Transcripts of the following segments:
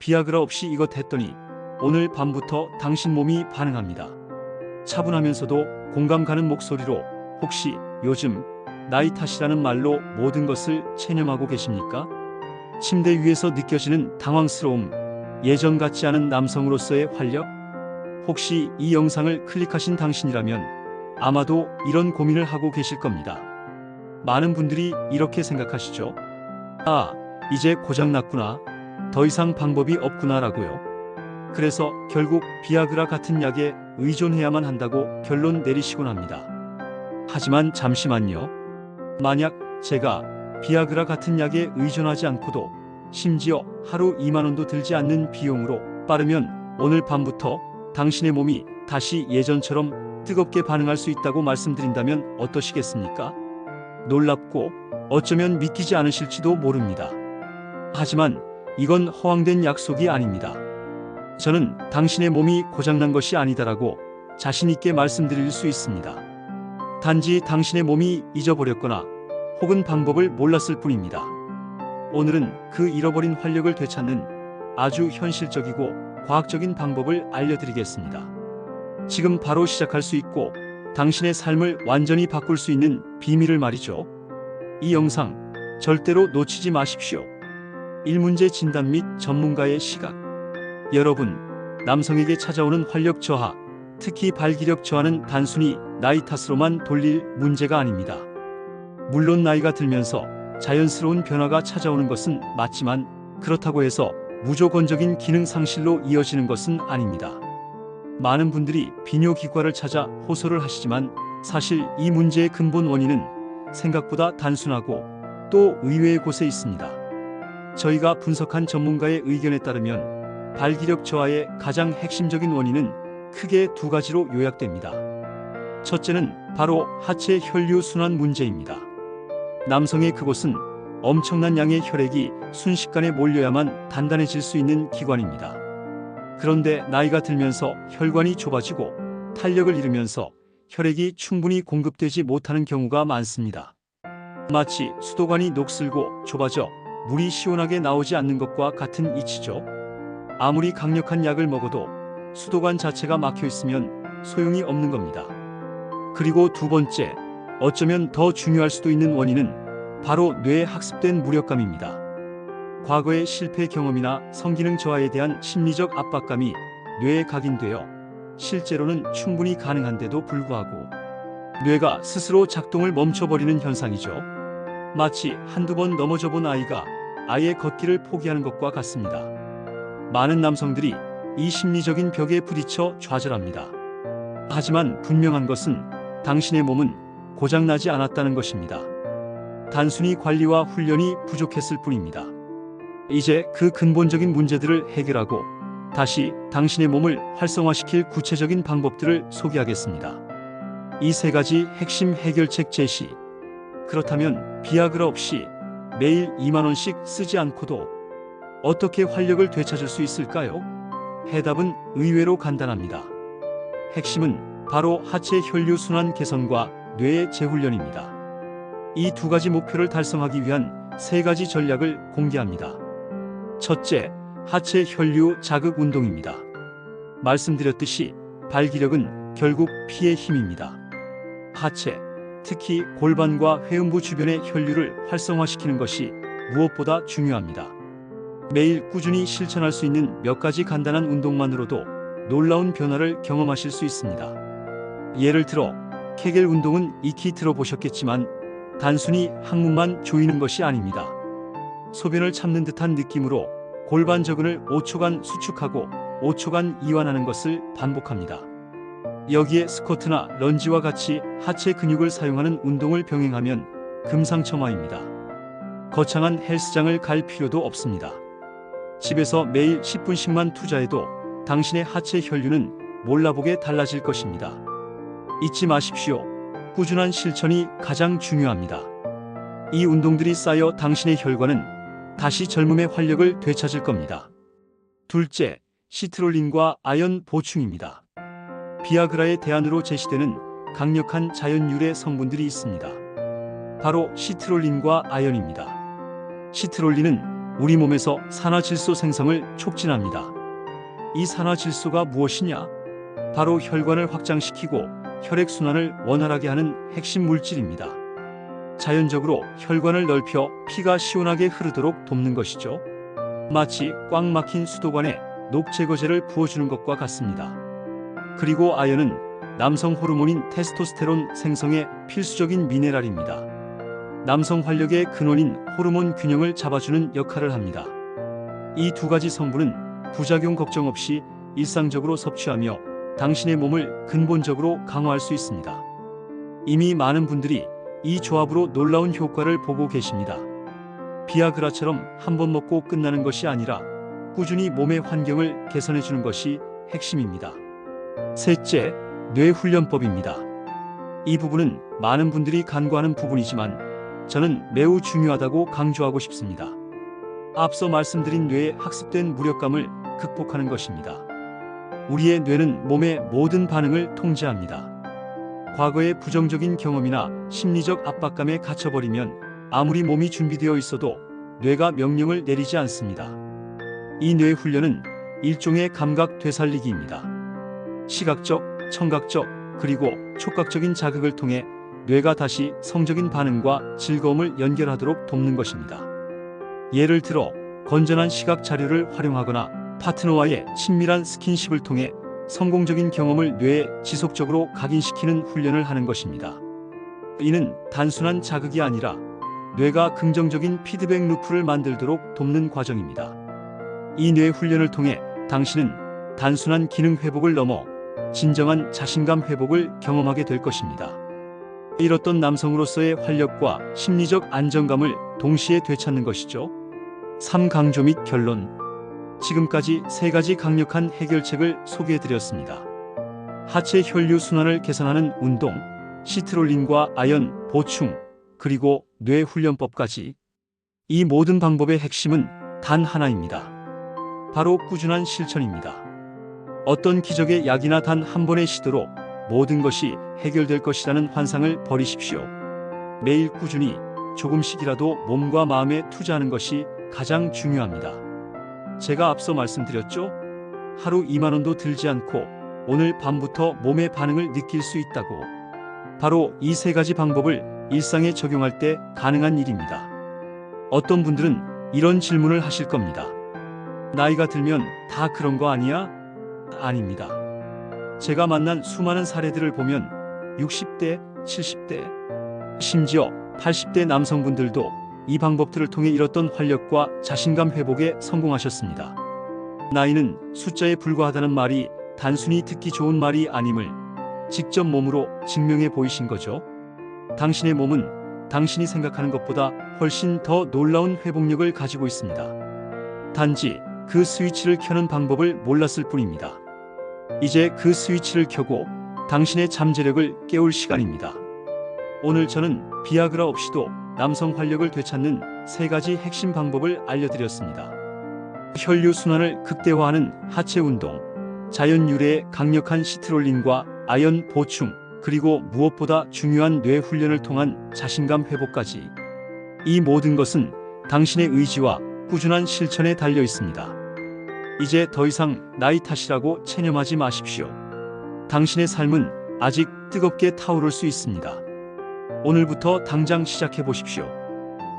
비아그라 없이 이것 했더니 오늘 밤부터 당신 몸이 반응합니다. 차분하면서도 공감 가는 목소리로 혹시 요즘 나이 탓이라는 말로 모든 것을 체념하고 계십니까? 침대 위에서 느껴지는 당황스러움, 예전 같지 않은 남성으로서의 활력? 혹시 이 영상을 클릭하신 당신이라면 아마도 이런 고민을 하고 계실 겁니다. 많은 분들이 이렇게 생각하시죠. 아, 이제 고장났구나. 더 이상 방법이 없구나라고요. 그래서 결국 비아그라 같은 약에 의존해야만 한다고 결론 내리시곤 합니다. 하지만 잠시만요. 만약 제가 비아그라 같은 약에 의존하지 않고도 심지어 하루 2만 원도 들지 않는 비용으로 빠르면 오늘 밤부터 당신의 몸이 다시 예전처럼 뜨겁게 반응할 수 있다고 말씀드린다면 어떠시겠습니까? 놀랍고 어쩌면 믿기지 않으실지도 모릅니다. 하지만 이건 허황된 약속이 아닙니다. 저는 당신의 몸이 고장난 것이 아니다라고 자신있게 말씀드릴 수 있습니다. 단지 당신의 몸이 잊어버렸거나 혹은 방법을 몰랐을 뿐입니다. 오늘은 그 잃어버린 활력을 되찾는 아주 현실적이고 과학적인 방법을 알려드리겠습니다. 지금 바로 시작할 수 있고 당신의 삶을 완전히 바꿀 수 있는 비밀을 말이죠. 이 영상 절대로 놓치지 마십시오. 1문제 진단 및 전문가의 시각. 여러분, 남성에게 찾아오는 활력 저하, 특히 발기력 저하는 단순히 나이 탓으로만 돌릴 문제가 아닙니다. 물론 나이가 들면서 자연스러운 변화가 찾아오는 것은 맞지만 그렇다고 해서 무조건적인 기능 상실로 이어지는 것은 아닙니다. 많은 분들이 비뇨기과를 찾아 호소를 하시지만 사실 이 문제의 근본 원인은 생각보다 단순하고 또 의외의 곳에 있습니다. 저희가 분석한 전문가의 의견에 따르면 발기력 저하의 가장 핵심적인 원인은 크게 두 가지로 요약됩니다. 첫째는 바로 하체 혈류 순환 문제입니다. 남성의 그곳은 엄청난 양의 혈액이 순식간에 몰려야만 단단해질 수 있는 기관입니다. 그런데 나이가 들면서 혈관이 좁아지고 탄력을 잃으면서 혈액이 충분히 공급되지 못하는 경우가 많습니다. 마치 수도관이 녹슬고 좁아져 물이 시원하게 나오지 않는 것과 같은 이치죠. 아무리 강력한 약을 먹어도 수도관 자체가 막혀 있으면 소용이 없는 겁니다. 그리고 두 번째, 어쩌면 더 중요할 수도 있는 원인은 바로 뇌에 학습된 무력감입니다. 과거의 실패 경험이나 성기능 저하에 대한 심리적 압박감이 뇌에 각인되어 실제로는 충분히 가능한데도 불구하고 뇌가 스스로 작동을 멈춰버리는 현상이죠. 마치 한두 번 넘어져 본 아이가 아예 걷기를 포기하는 것과 같습니다. 많은 남성들이 이 심리적인 벽에 부딪혀 좌절합니다. 하지만 분명한 것은 당신의 몸은 고장나지 않았다는 것입니다. 단순히 관리와 훈련이 부족했을 뿐입니다. 이제 그 근본적인 문제들을 해결하고 다시 당신의 몸을 활성화시킬 구체적인 방법들을 소개하겠습니다. 이 세 가지 핵심 해결책 제시. 그렇다면 비아그라 없이 매일 2만원씩 쓰지 않고도 어떻게 활력을 되찾을 수 있을까요? 해답은 의외로 간단합니다. 핵심은 바로 하체 혈류 순환 개선과 뇌의 재훈련입니다. 이 두 가지 목표를 달성하기 위한 세 가지 전략을 공개합니다. 첫째, 하체 혈류 자극 운동입니다. 말씀드렸듯이 발기력은 결국 피의 힘입니다. 하체, 특히 골반과 회음부 주변의 혈류를 활성화시키는 것이 무엇보다 중요합니다. 매일 꾸준히 실천할 수 있는 몇 가지 간단한 운동만으로도 놀라운 변화를 경험하실 수 있습니다. 예를 들어, 케겔 운동은 익히 들어보셨겠지만 단순히 항문만 조이는 것이 아닙니다. 소변을 참는 듯한 느낌으로 골반 저근을 5초간 수축하고 5초간 이완하는 것을 반복합니다. 여기에 스쿼트나 런지와 같이 하체 근육을 사용하는 운동을 병행하면 금상첨화입니다. 거창한 헬스장을 갈 필요도 없습니다. 집에서 매일 10분씩만 투자해도 당신의 하체 혈류는 몰라보게 달라질 것입니다. 잊지 마십시오. 꾸준한 실천이 가장 중요합니다. 이 운동들이 쌓여 당신의 혈관은 다시 젊음의 활력을 되찾을 겁니다. 둘째, 시트롤린과 아연 보충입니다. 비아그라의 대안으로 제시되는 강력한 자연 유래 성분들이 있습니다. 바로 시트롤린과 아연입니다. 시트롤린은 우리 몸에서 산화질소 생성을 촉진합니다. 이 산화질소가 무엇이냐? 바로 혈관을 확장시키고 혈액순환을 원활하게 하는 핵심 물질입니다. 자연적으로 혈관을 넓혀 피가 시원하게 흐르도록 돕는 것이죠. 마치 꽉 막힌 수도관에 녹제거제를 부어주는 것과 같습니다. 그리고 아연은 남성 호르몬인 테스토스테론 생성에 필수적인 미네랄입니다. 남성 활력의 근원인 호르몬 균형을 잡아주는 역할을 합니다. 이 두 가지 성분은 부작용 걱정 없이 일상적으로 섭취하며 당신의 몸을 근본적으로 강화할 수 있습니다. 이미 많은 분들이 이 조합으로 놀라운 효과를 보고 계십니다. 비아그라처럼 한 번 먹고 끝나는 것이 아니라 꾸준히 몸의 환경을 개선해 주는 것이 핵심입니다. 셋째, 뇌훈련법입니다. 이 부분은 많은 분들이 간과하는 부분이지만 저는 매우 중요하다고 강조하고 싶습니다. 앞서 말씀드린 뇌의 학습된 무력감을 극복하는 것입니다. 우리의 뇌는 몸의 모든 반응을 통제합니다. 과거의 부정적인 경험이나 심리적 압박감에 갇혀버리면 아무리 몸이 준비되어 있어도 뇌가 명령을 내리지 않습니다. 이 뇌 훈련은 일종의 감각 되살리기입니다. 시각적, 청각적, 그리고 촉각적인 자극을 통해 뇌가 다시 성적인 반응과 즐거움을 연결하도록 돕는 것입니다. 예를 들어 건전한 시각 자료를 활용하거나 파트너와의 친밀한 스킨십을 통해 성공적인 경험을 뇌에 지속적으로 각인시키는 훈련을 하는 것입니다. 이는 단순한 자극이 아니라 뇌가 긍정적인 피드백 루프를 만들도록 돕는 과정입니다. 이 뇌 훈련을 통해 당신은 단순한 기능 회복을 넘어 진정한 자신감 회복을 경험하게 될 것입니다. 잃었던 남성으로서의 활력과 심리적 안정감을 동시에 되찾는 것이죠. 3강조 및 결론. 지금까지 세 가지 강력한 해결책을 소개해 드렸습니다. 하체 혈류 순환을 개선하는 운동, 시트롤린과 아연 보충, 그리고 뇌 훈련법까지. 이 모든 방법의 핵심은 단 하나입니다. 바로 꾸준한 실천입니다. 어떤 기적의 약이나 단 한 번의 시도로 모든 것이 해결될 것이라는 환상을 버리십시오. 매일 꾸준히 조금씩이라도 몸과 마음에 투자하는 것이 가장 중요합니다. 제가 앞서 말씀드렸죠? 하루 2만 원도 들지 않고 오늘 밤부터 몸의 반응을 느낄 수 있다고. 바로 이 세 가지 방법을 일상에 적용할 때 가능한 일입니다. 어떤 분들은 이런 질문을 하실 겁니다. 나이가 들면 다 그런 거 아니야? 아닙니다. 제가 만난 수많은 사례들을 보면 60대, 70대, 심지어 80대 남성분들도 이 방법들을 통해 잃었던 활력과 자신감 회복에 성공하셨습니다. 나이는 숫자에 불과하다는 말이 단순히 듣기 좋은 말이 아님을 직접 몸으로 증명해 보이신 거죠. 당신의 몸은 당신이 생각하는 것보다 훨씬 더 놀라운 회복력을 가지고 있습니다. 단지 그 스위치를 켜는 방법을 몰랐을 뿐입니다. 이제 그 스위치를 켜고 당신의 잠재력을 깨울 시간입니다. 오늘 저는 비아그라 없이도 남성 활력을 되찾는 세 가지 핵심 방법을 알려드렸습니다. 혈류 순환을 극대화하는 하체 운동, 자연 유래의 강력한 시트롤린과 아연 보충, 그리고 무엇보다 중요한 뇌 훈련을 통한 자신감 회복까지. 이 모든 것은 당신의 의지와 꾸준한 실천에 달려 있습니다. 이제 더 이상 나이 탓이라고 체념하지 마십시오. 당신의 삶은 아직 뜨겁게 타오를 수 있습니다. 오늘부터 당장 시작해 보십시오.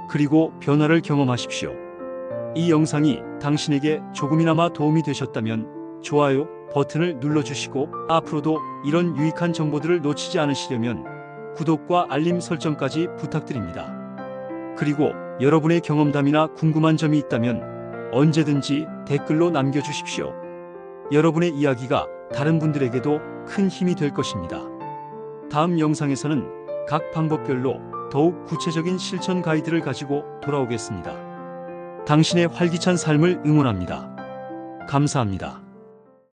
그리고 변화를 경험하십시오. 이 영상이 당신에게 조금이나마 도움이 되셨다면 좋아요 버튼을 눌러주시고 앞으로도 이런 유익한 정보들을 놓치지 않으시려면 구독과 알림 설정까지 부탁드립니다. 그리고 여러분의 경험담이나 궁금한 점이 있다면 언제든지 댓글로 남겨주십시오. 여러분의 이야기가 다른 분들에게도 큰 힘이 될 것입니다. 다음 영상에서는 각 방법별로 더욱 구체적인 실천 가이드를 가지고 돌아오겠습니다. 당신의 활기찬 삶을 응원합니다. 감사합니다.